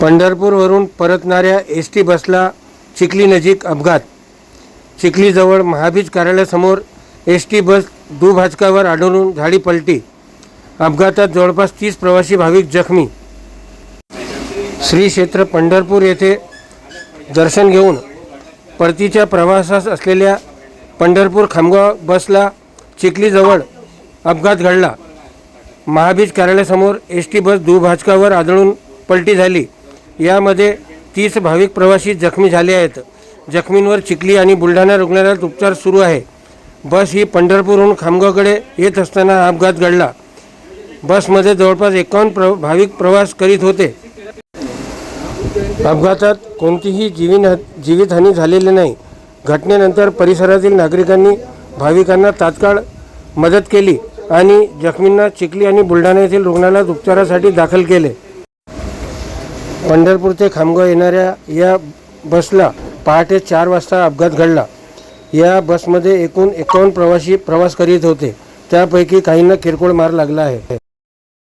पंढरपूरवरून परतणाऱ्या S T बसला चिखली नजीक अपघात. चिखलीजवळ महाबीज कार्यालयासमोर एस टी बस दुभाजकावर आढळून झाडी पलटी. अपघातात जवळपास तीस प्रवासी भाविक जखमी. श्री क्षेत्र पंढरपूर येथे दर्शन घेऊन परतीच्या प्रवासास असलेल्या पंढरपूर खामगाव बसला चिखलीजवळ अपघात घडला. महाबीज कार्यालयासमोर एस टी बस दुभाजकावर आदळून पलटी झाली. यामध्ये तीस भाविक प्रवासी जखमी झाले आहेत. जखमींवर चिखली आणि बुलढाणा रुग्णालयात उपचार सुरू आहे. बस ही पंढरपूरहून खामगावकडे येत असताना हा अपघात घडला. बसमध्ये जवळपास एकावन्न प्र भाविक प्रवास करीत होते. अपघातात कोणतीही जीविन जीवितहानी झालेली नाही. घटनेनंतर परिसरातील नागरिकांनी भाविकांना तात्काळ मदत केली आणि जखमींना चिखली आणि बुलढाणा येथील रुग्णालयात उपचारासाठी दाखल केले. पंढरपूर ते खामगाव येणाऱ्या या बसला पहाटे चार वाजता अपघात घडला. या बसमध्ये एकूण एकावन्न प्रवासी प्रवास करीत होते. त्यापैकी काहींना किरकोळ मार लागला आहे.